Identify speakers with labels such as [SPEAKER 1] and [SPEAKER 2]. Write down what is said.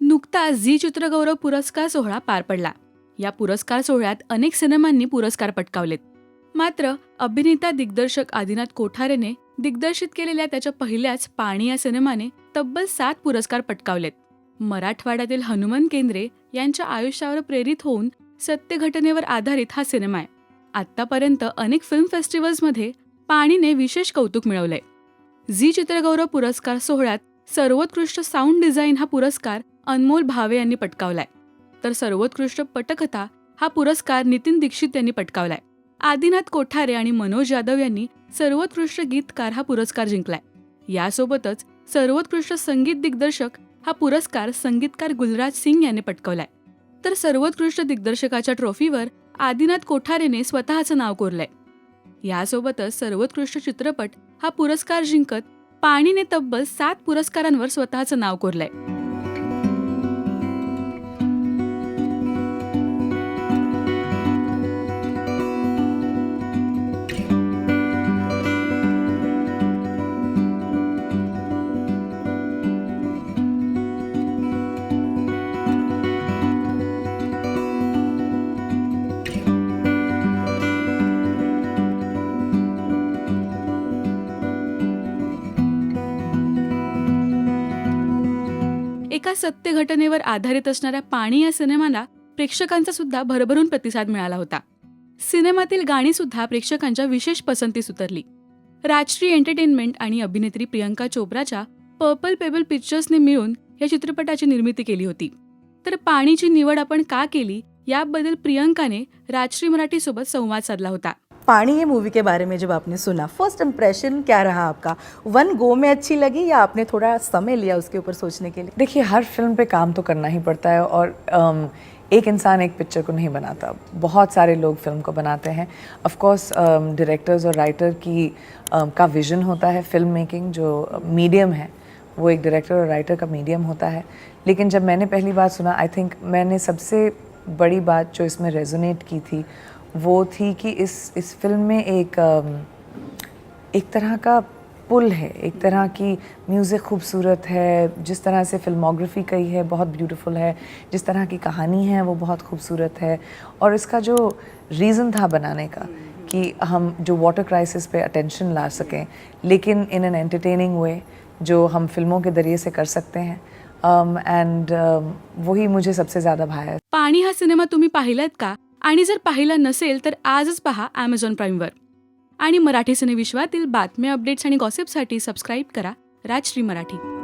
[SPEAKER 1] नुकताच झी चित्रगौरव पुरस्कार सोहळा पार पडला. या पुरस्कार सोहळ्यात अनेक सिनेमांनी पुरस्कार पटकावलेत. मात्र अभिनेता दिग्दर्शक आदिनाथ कोठारेने दिग्दर्शित केलेल्या त्याच्या पहिल्याच पाणी या सिनेमाने तब्बल सात पुरस्कार पटकावलेत. मराठवाड्यातील हनुमान केंद्रे यांच्या आयुष्यावर प्रेरित होऊन सत्य घटनेवर आधारित हा सिनेमा आहे. आत्तापर्यंत अनेक फिल्म फेस्टिवल्समध्ये पाणीने विशेष कौतुक मिळवलंय. झी चित्रगौरव पुरस्कार सोहळ्यात सर्वोत्कृष्ट साऊंड डिझाईन हा पुरस्कार अनमोल भावे यांनी पटकावलाय. तर सर्वोत्कृष्ट पटकथा हा पुरस्कार नितीन दीक्षित यांनी पटकावलाय. आदिनाथ कोठारे आणि मनोज यादव यांनी सर्वोत्कृष्ट गीतकार हा पुरस्कार जिंकलाय. यासोबतच सर्वोत्कृष्ट संगीत दिग्दर्शक हा पुरस्कार संगीतकार गुलराज सिंग यांनी पटकावलाय. तर सर्वोत्कृष्ट दिग्दर्शकाच्या ट्रॉफीवर आदिनाथ कोठारेने स्वतःचं नाव कोरलंय. यासोबतच सर्वोत्कृष्ट चित्रपट हा पुरस्कार जिंकत पाणीने तब्बल सात पुरस्कारांवर स्वतःचं नाव कोरलंय. एका सत्य घटनेवर आधारित असणाऱ्या पाणी या सिनेमाला प्रेक्षकांचा सुद्धा भरभरून प्रतिसाद मिळाला होता. सिनेमातील गाणी सुद्धा प्रेक्षकांच्या विशेष पसंतीस उतरली. राजश्री एंटरटेनमेंट आणि अभिनेत्री प्रियंका चोप्राच्या पर्पल पेबल पिक्चर्सने मिळून या चित्रपटाची निर्मिती केली होती. तर पाणीची निवड आपण का केली याबद्दल प्रियंकाने राजश्री मराठी सोबत संवाद साधला होता.
[SPEAKER 2] पानी ये मूवी के बारे में जब आपने सुना फ़र्स्ट इम्प्रेशन क्या रहा आपका? वन गो में अच्छी लगी या आपने थोड़ा समय लिया उसके ऊपर सोचने के लिए?
[SPEAKER 3] देखिए हर फ़िल्म पे काम तो करना ही पड़ता है और अम, एक इंसान एक पिक्चर को नहीं बनाता। बहुत सारे लोग फ़िल्म को बनाते हैं। ऑफ़ कोर्स डायरेक्टर्स और राइटर की अम, का विजन होता है फ़िल्म मेकिंग जो मीडियम है। वो एक डायरेक्टर और राइटर का मीडियम होता है। लेकिन जब मैंने पहली बार सुना आई थिंक मैंने सबसे बड़ी बात जो इसमें रेजोनेट की थी वो थी कि इस इस फ़िल्म में एक एक तरह का पुल है एक तरह की म्यूज़िक खूबसूरत है जिस तरह से फिल्मोग्राफी कही है बहुत ब्यूटीफुल है जिस तरह की कहानी है वो बहुत खूबसूरत है। और इसका जो रीज़न था बनाने का कि हम जो वाटर क्राइसिस पे अटेंशन ला सकें लेकिन इन एन एंटरटेनिंग वे जो हम फ़िल्मों के ज़रिए से कर सकते हैं। एंड um, um, वही मुझे सबसे ज़्यादा भाया।
[SPEAKER 1] पाणी हा सिनेमा तुम्ही पाहिलात का? आणि जर पाहिला नसेल तर आजच पहा ॲमेझॉन प्राईमवर आणि मराठी सिनेविश्वातील बातम्या अपडेट्स आणि गॉसिपसाठी सबस्क्राईब करा राजश्री मराठी.